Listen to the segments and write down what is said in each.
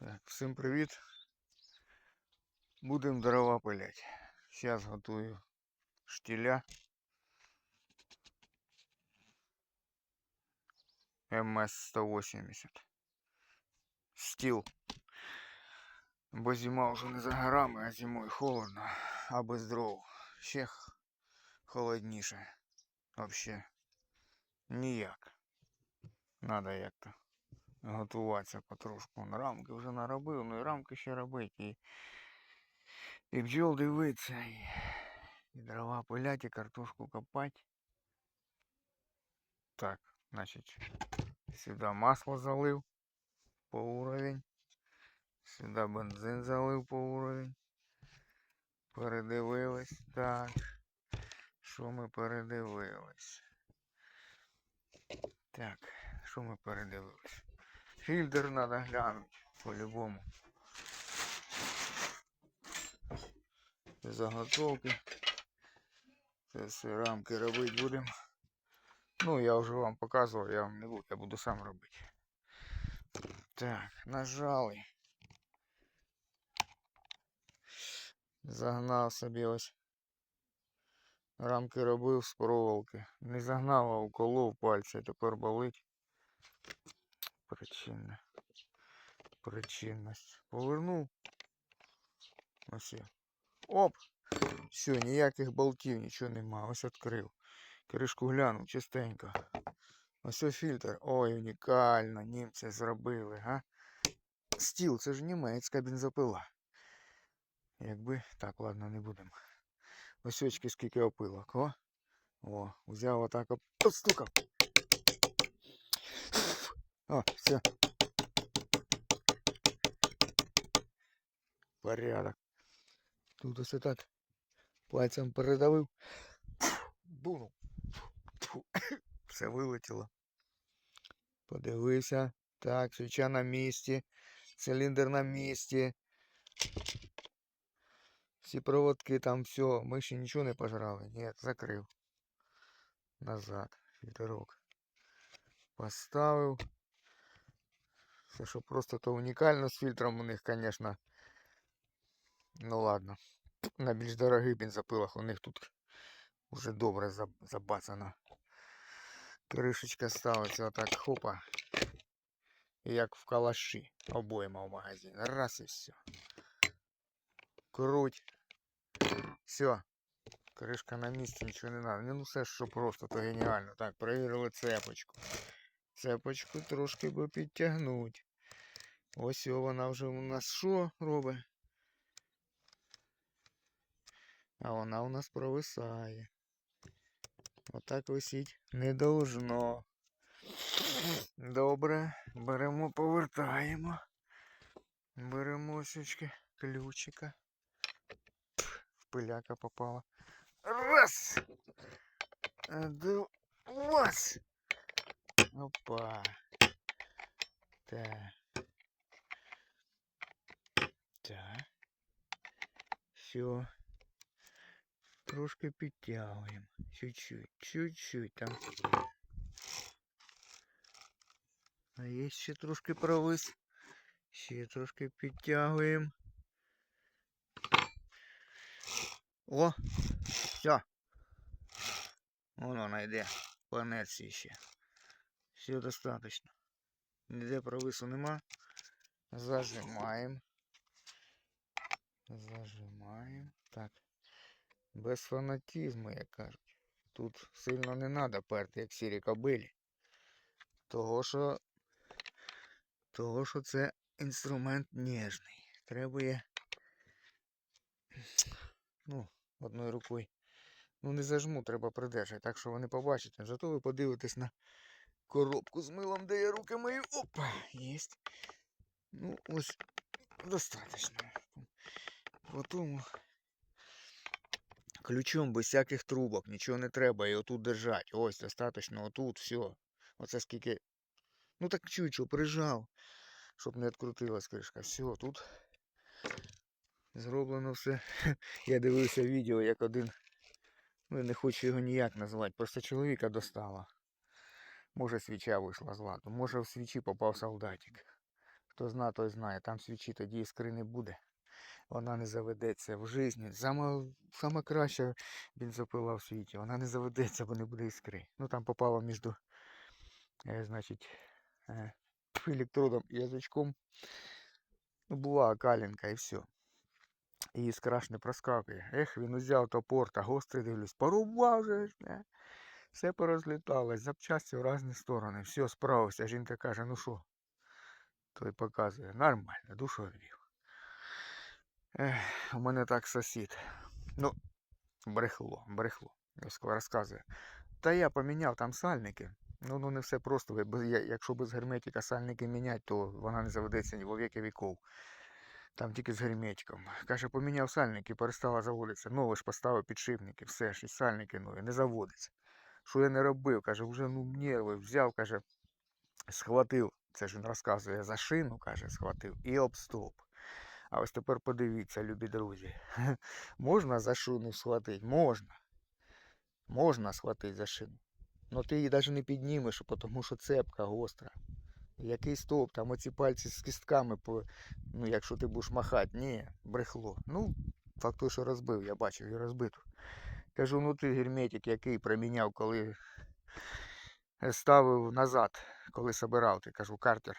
Так, всім привіт. Будемо дрова пилять. Зараз готую штіля. МС-180. Стіл. Бо зима вже не за горами, а зимою холодно, а без дров. Ще холодніше. Вообще. Ніяк. Надо як-то готуватися потрошку. Рамки вже наробив, ну і рамки ще робити. І, і бджол дивиться, і, і дрова пилять, і картошку копати. Так, значить, сюди масло залив по уровень. Сюди бензин залив по уровень. Передивились. Так. Що ми передивились? Так, що ми передивились? Фільтр треба глянути по-любому. Заготовки. Це все рамки робити будемо. Ну, я вже вам показував, я вам не буду, я буду сам робити. Так, нажали. Загнав собі ось. Рамки робив з проволоки. Не загнав, а уколов пальця, тепер болить. Причинна. Причинність. Повернув. Ось. я. Оп! Все, ніяких болтів, нічого нема. Ось відкрив. Кришку глянув, чистенько. Ось фільтр. Ой, унікально. Німці зробили, га? Стіл, це ж німецька бензопила. Якби. Так, ладно, не будемо. Ось очки скільки опилок, о. О, взяв отак. Постукав. О, все. Порядок. Тут ось так пальцем передавив. Бунув. Тьфу. Все вилетіло. Подивився. Так, свіча на місці. Циліндр на місці. Всі проводки там все. Ми ще нічого не пожрали. Ні, закрив. Назад. Фільтрок. Поставив. Це що просто то унікально з фільтром у них, звісно. Ну ладно. На більш дорогих бензопилах у них тут вже добре заб- забацано. Кришечка ставиться отак хопа. Як в калаші обойма в магазині. Раз і все. Круть. Все. Кришка на місці, нічого не треба. Ну все, що просто, то геніально. Так, перевірили цепочку. Цепочку трошки би підтягнуть. Ось вона вже у нас що робить? А вона у нас провисає. Отак висіть не должно. Добре, беремо, повертаємо. Беремо осечки ключика. В пиляка попала. Раз. Два. Опа. Так. Все. Трошки підтягуємо. Чуть-чуть, чуть-чуть там. А є ще трошки провис. Ще трошки підтягуємо. О! Все. Воно вона йде по ще. Все достаточно. Ніде провису нема. Зажимаємо. Зажимаємо. Так. Без фанатізму, як кажуть. Тут сильно не треба перти, як сірі кобилі. Того, що. Того, що це інструмент ніжний. Треба. Ну, одною рукою. Ну не зажму, треба придержати, так що ви не побачите. Зато ви подивитесь на коробку з милом, де я руки мою. Опа, єсть. Ну, ось достаточно. Потім ключом без всяких трубок, нічого не треба, і отут держать. Ось, достаточно, отут, все. Оце скільки. Ну так чуть, що прижав, щоб не відкрутилась кришка. Все, тут зроблено все. Я дивився відео, як один. Ну, не хочу його ніяк назвати, просто чоловіка достала. Може свіча вийшла з ладу, може в свічі попав солдатик. Хто зна, той знає. Там свічі тоді іскри не буде. Вона не заведеться в житті. Сама, сама краща бензопила в світі. Вона не заведеться, бо не буде іскри. Ну там попало між, е, значить, е, електродом і язичком. Ну, була калінка і все. І іскра ж не проскакує. Ех, він узяв топор та гострий дивлюсь. Порубав же не. Все порозліталось, запчасті в різні сторони. Все, справився. Жінка каже, ну що? Той показує. Нормально, душу відвів. Ех, у мене так сусід. Ну, брехло, брехло. Ось Розказує. Та я поміняв там сальники. Ну, ну не все просто. Я- Якщо без герметика сальники міняти, то вона не заведеться ні во віки віков. Там тільки з герметиком. Каже, поміняв сальники, перестала заводитися. Новий ж поставив підшипники, все ж, і сальники нові, не заводиться. Що я не робив? Каже, вже ну нерви взяв, каже, схватив. Це ж він розказує за шину, каже, схватив і об стоп. А ось тепер подивіться, любі друзі. Можна за шину схватити? Можна. Можна схватити за шину. Ну ти її навіть не піднімеш, тому що цепка гостра. Який стоп, там оці пальці з кістками, по... ну якщо ти будеш махати, ні, брехло. Ну, факт що розбив, я бачив і розбиту. Кажу, ну ти герметик який проміняв, коли ставив назад, коли собирав, ти кажу, картер.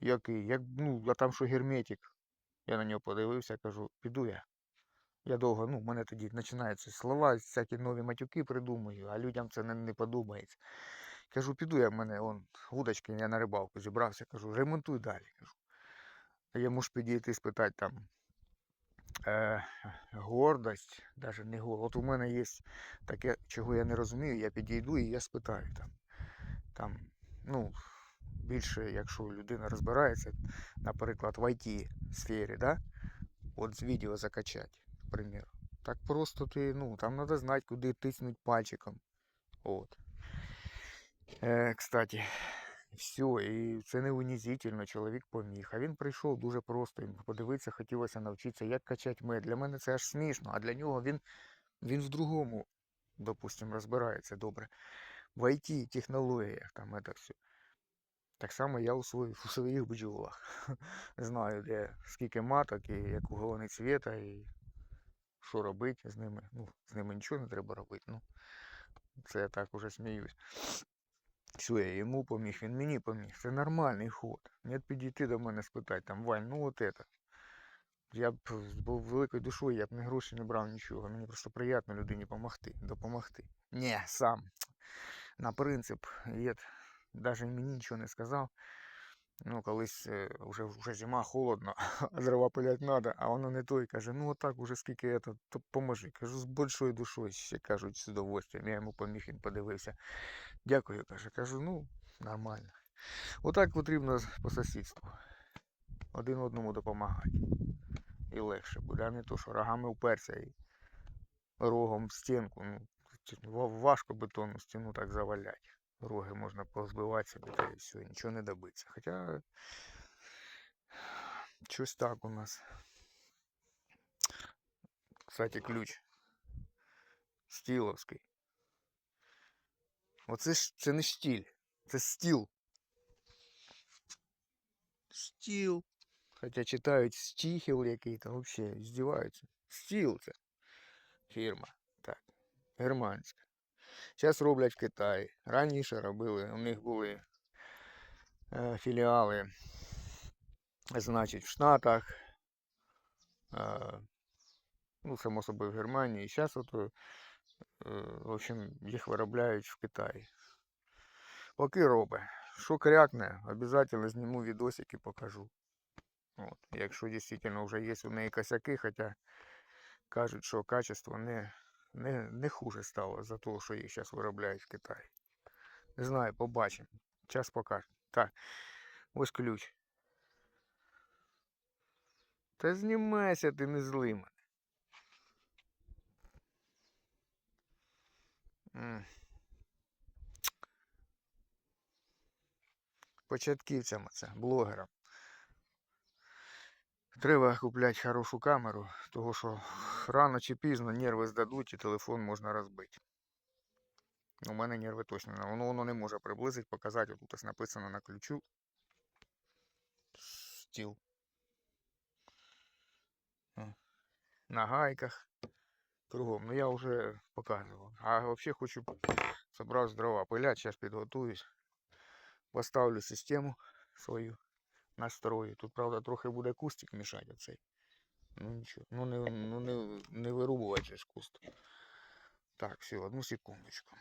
Який? Як, ну, а там що герметик. Я на нього подивився, кажу, піду я. Я довго, ну, в мене тоді починаються слова, всякі нові матюки придумую, а людям це не, не подобається. Кажу, піду я в мене, он, удочки, я на рибалку зібрався, кажу, ремонтуй далі. Кажу. Я можу підійти спитати там е, гордость, навіть не гордость. От у мене є таке, чого я не розумію, я підійду і я спитаю там. Там, ну, більше, якщо людина розбирається, наприклад, в IT сфері, да? от з відео закачати, примеру. Так просто ти, ну, там треба знати, куди тиснуть пальчиком. От. Е, кстати, все, і це не унизительно, чоловік поміг. А він прийшов дуже просто, йому подивитися, хотілося навчитися, як качати мед. Для мене це аж смішно, а для нього він, він в другому, допустимо, розбирається добре. В IT, технологіях, там це все. Так само я у своїх, у своїх бджолах. Знаю, де скільки маток і яку головний цвіта, і що робити з ними. Ну, з ними нічого не треба робити. Ну, це я так уже сміюсь. Все, я йому поміг, він мені поміг. Це нормальний ход. Не підійти до мене спитати, там, Вань, ну от это. Я б був великою душою, я б не гроші не брав нічого. Мені просто приємно людині допомогти. допомогти. Ні, сам. На принцип. От, навіть мені нічого не сказав. Ну, колись вже, вже зима, холодно, а дрова пилять треба, а воно не той. Каже, ну отак уже скільки это, то поможи. Кажу, з большою душою, ще кажуть, з удовольствием. Я йому поміг, він подивився. Дякую, каже. Кажу, ну, нормально. Отак потрібно по сусідству. Один одному допомагати. І легше буде, а не то, що рогами вперся і рогом в стінку. Ну, важко бетонну стіну так завалять. Роги можна позбивати собі та і все, нічого не добиться. Хоча щось так у нас. Кстати, ключ. Стіловський. Оце ж це не штіль, це стіл. Стіл. Хоча читають стіхіл який то взагалі здіваються. Стіл це фірма. Так. Германська. Зараз роблять в Китаї. Раніше робили, у них були е, філіали, значить, в Штатах. Ну, само собою в Германії. Зараз от, е, в общем, їх виробляють в Китаї. Поки робить. Що крякне, обов'язково зніму відосик і покажу. От. Якщо дійсно вже є у неї косяки, хоча кажуть, що качество не, не, не хуже стало за того, що їх зараз виробляють в Китаї. Не знаю, побачимо. Час покаже. Так, ось ключ. Та знімайся, ти не злий мене. Початківцям це, блогерам. Треба купляти хорошу камеру, тому що рано чи пізно нерви здадуть і телефон можна розбити. У мене нерви точно. Воно, воно не може приблизити, показати. Тут ось написано на ключу. стіл. На гайках. Кругом. Ну я вже показував. А взагалі хочу собрав дрова пилять, зараз підготуюсь. Поставлю систему свою настрою. Тут, правда, трохи буде кустик мішати оцей. Ну нічого. Ну не, ну, не, не вирубувати же куст. Так, все, одну секундочку.